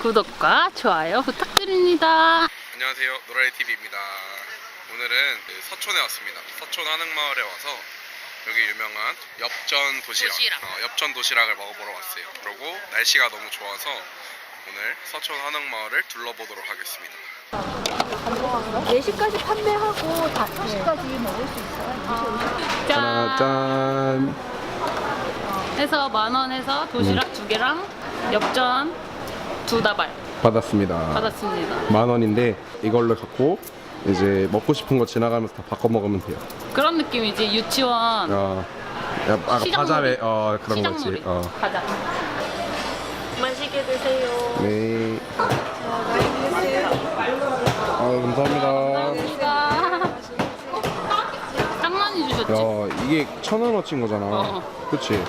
구독과 좋아요 부탁드립니다. 안녕하세요 노라리 TV입니다. 오늘은 그 서촌에 왔습니다. 서촌 한흥마을에 와서 여기 유명한 엽전 도시락, 도시락. 어, 엽전 도시락을 먹어보러 왔어요. 그리고 날씨가 너무 좋아서 오늘 서촌 한흥마을을 둘러보도록 하겠습니다. 4시까지 판매하고 5시까지 먹을 수 있어요. 짠. 짠. 해서 만원 해서 도시락 두 개랑 엽전 두 다발 받았습니다. 받았습니다. 만 원인데 이걸로 갖고 이제 먹고 싶은 거 지나가면서 다 바꿔 먹으면 돼요. 그런 느낌이지 유치원 어, 야, 아, 시장놀이. 과자회 어 그런 거지. 어. 가자. 맛있게 드세요. 네. 아 감사합니다. 딱 많이 주셨지? 야 이게 천 원어치인 거잖아. 어. 그치?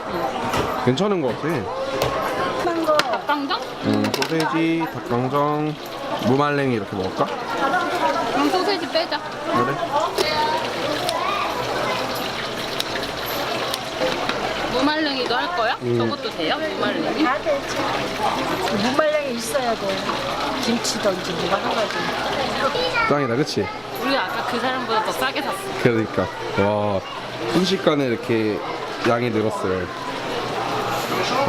괜찮은 거 같아. 닭강정? 음, 소세지, 닭강정, 무말랭이 이렇게 먹을까? 그럼 소세지 빼자. 그래? 무말랭이도 할 거야? 음. 저것도 돼요? 무말랭이? 다 되지. 무말랭이 있어야 돼. 김치든지 뭐가 한 가지. 짱이다, 그치? 우리 아까 그 사람보다 더 싸게 샀어. 그러니까. 와, 순식간에 이렇게 양이 늘었어요.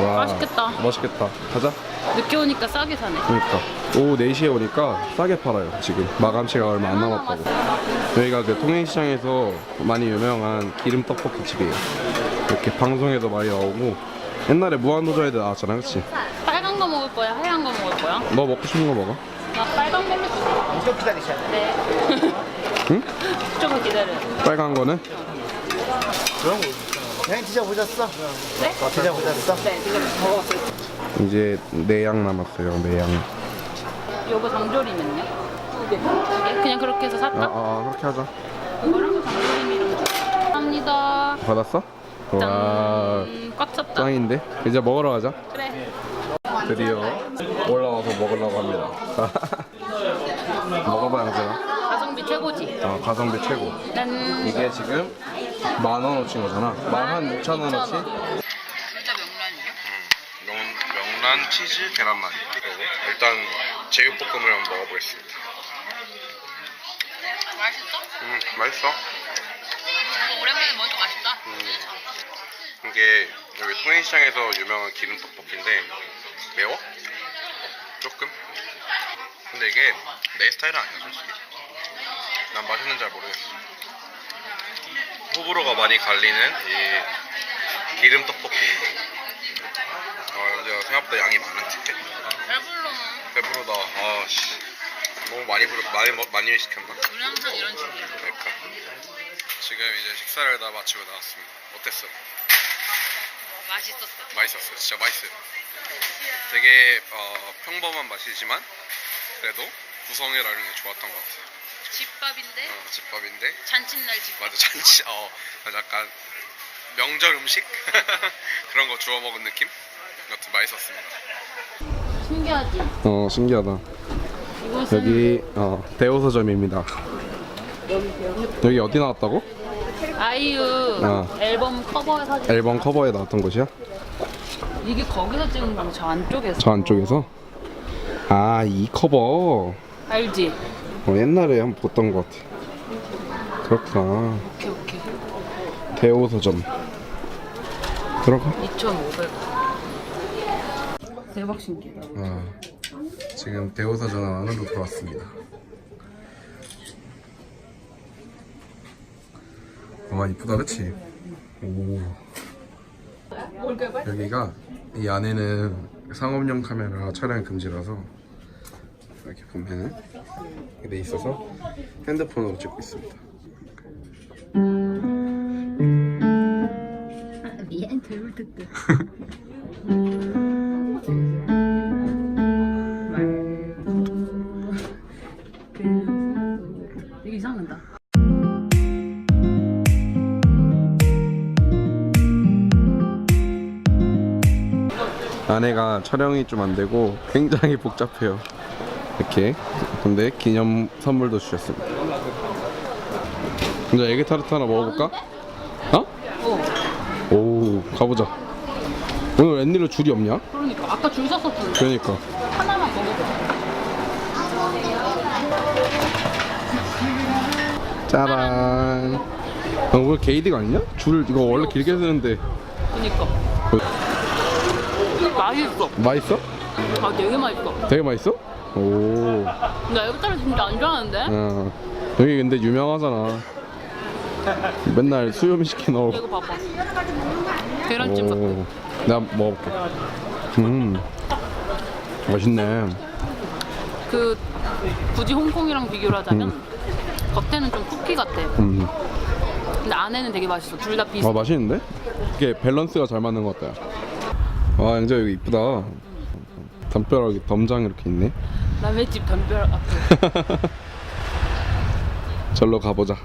와, 맛있겠다. 맛있겠다. 가자. 늦게 오니까 싸게 사네. 그러니까. 오후 4시에 오니까 싸게 팔아요, 지금. 마감시가 얼마 안 남았다고. 여기가 그 통행시장에서 많이 유명한 기름 떡볶이 집이에요. 이렇게 방송에도 많이 나오고. 옛날에 무한도전에도 나왔잖아, 그치? 빨간 거 먹을 거야? 하얀 거 먹을 거야? 너 먹고 싶은 거 먹어? 나 빨간 걸로 주세요. 좀 기다리셔야 돼요. 네. 응? 조금 기다려. 빨간 거는? 그런 거. 그냥 드셔보셨어? 네? 어, 드셔보셨어? 네, 지금 먹었어요. 이제 네 양 남았어요, 네 양. 요거 장조림은요? 두 개. 두 개? 그냥 그렇게 해서 아, 살까? 아, 그렇게 하자. 이거랑 장조림이랑 줘. 감사합니다. 받았어? 와, 짠. 꽉 찼다. 짱인데? 이제 먹으러 가자. 그래. 드디어 올라와서 먹으려고 합니다. 먹어봐야 하잖아. 가성비 최고지. 어, 가성비 최고. 난 이게 지금 만 원어치인 거잖아. 만 한 육천 원어치? 명란 치즈 계란말이. 일단 제육볶음을 한번 먹어보겠습니다. 맛있어? 음, 맛있어. 이거 오랜만에 먹으니까 맛있다. 이게 여기 통행시장에서 유명한 기름 떡볶이인데 매워? 조금? 근데 이게 내 스타일은 아니야 솔직히 난 맛있는 잘 모르겠어 호불호가 많이 갈리는 이 기름 떡볶이 아 근데 생각보다 양이 많은데 배불러는 배부르다 아씨 너무 많이 부르, 많이 먹- 많이 시켰나? 우리 항상 이런 식이야. 그러니까 지금 이제 식사를 다 마치고 나왔습니다 어땠어? 맛있었어. 맛있었어요. 진짜 맛있어요. 되게 어, 평범한 맛이지만 그래도 구성이라는 게 좋았던 것 같아요. 집밥인데 어, 집밥인데 잔칫날 집밥. 맞아 잔치 어 약간 명절 음식 그런 거 주워 먹은 느낌? 같은 맛있었습니다. 신기하지? 어 신기하다. 이곳은 여기 어, 대호서점입니다. 여기 어디 나왔다고? 아이유 어. 앨범 커버 사진. 앨범 커버에 나왔던 곳이야? 이게 거기서 찍은 거저 안쪽에서. 저 안쪽에서? 아 이 커버 알지? 어, 옛날에 한번 봤던 것 같아. 그렇구나. 오케이 오케이. 대호서점. 들어가. 2,500원. 대박 신기하다. 아, 지금 대호서전 안으로 들어왔습니다. 와 이쁘다 그치? 오 여기가 이 안에는 상업용 카메라 촬영 금지라서 이렇게 보면은 돼 있어서 핸드폰으로 찍고 있습니다. 미안, 듣고. 이상하다. 안에가 촬영이 좀 안 되고 굉장히 복잡해요. 이렇게 근데 기념 선물도 주셨습니다. 이제 에그 타르트 하나 먹어볼까? 어? 어. 오 가보자. 오늘 웬일로 줄이 없냐? 그러니까 아까 줄 섰었던데. 그러니까 짜란. 어, 왜 게이드가 아니냐? 줄 이거 원래 길게 쓰는데 그니까. 맛있어. 맛있어? 아, 되게 맛있어. 되게 맛있어? 오. 나딸 진짜 안 좋아하는데? 어. 여기 근데 유명하잖아. 맨날 수염 시켜 넣어. 이거 봐봐. 계란찜 같아. 오. 내가 먹어볼게. 음. 맛있네. 그 굳이 홍콩이랑 비교를 하자면 겉에는 좀 쿠키 같아. 음. 근데 안에는 되게 맛있어. 둘 다 비슷해. 아 맛있는데? 이게 밸런스가 잘 맞는 것 같다. 아 영자 여기 이쁘다. 담벼락에 덤장 이렇게 있네. 남의 집 담벼락 앞에. 절로 가보자.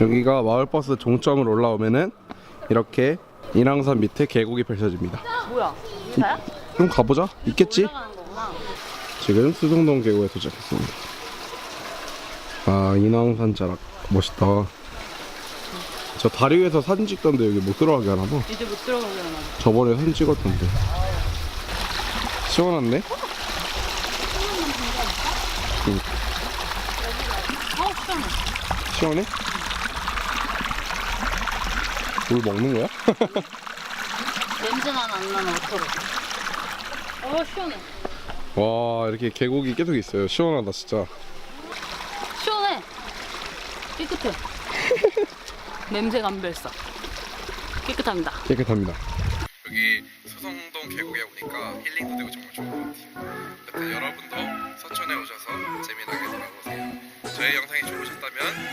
여기가 마을버스 종점으로 올라오면은 이렇게 인왕산 밑에 계곡이 펼쳐집니다. 뭐야? 진짜야? 그럼 가보자. 있겠지? 올라가는 거구나. 지금 수성동 계곡에 도착했습니다. 아 인왕산 자락 멋있다. 저 다리 위에서 사진 찍던데 여기 못 들어가게 하나 봐. 이제 못 들어가게 하나. 저번에 사진 찍었던데. 시원한데? 아, 시원해. 물 먹는 거야? 냄새 나는 안 나는 어떡해. 어, 시원해. 와 이렇게 계곡이 계속 있어요. 시원하다 진짜. 깨끗해. 냄새가 안 배었어. 깨끗합니다. 깨끗합니다. 여기 서성동 계곡에 오니까 힐링도 되고 정말 좋은 것 같아요. 여튼 여러분도 서촌에 오셔서 재미나게 놀아보세요. 저희 영상이 좋으셨다면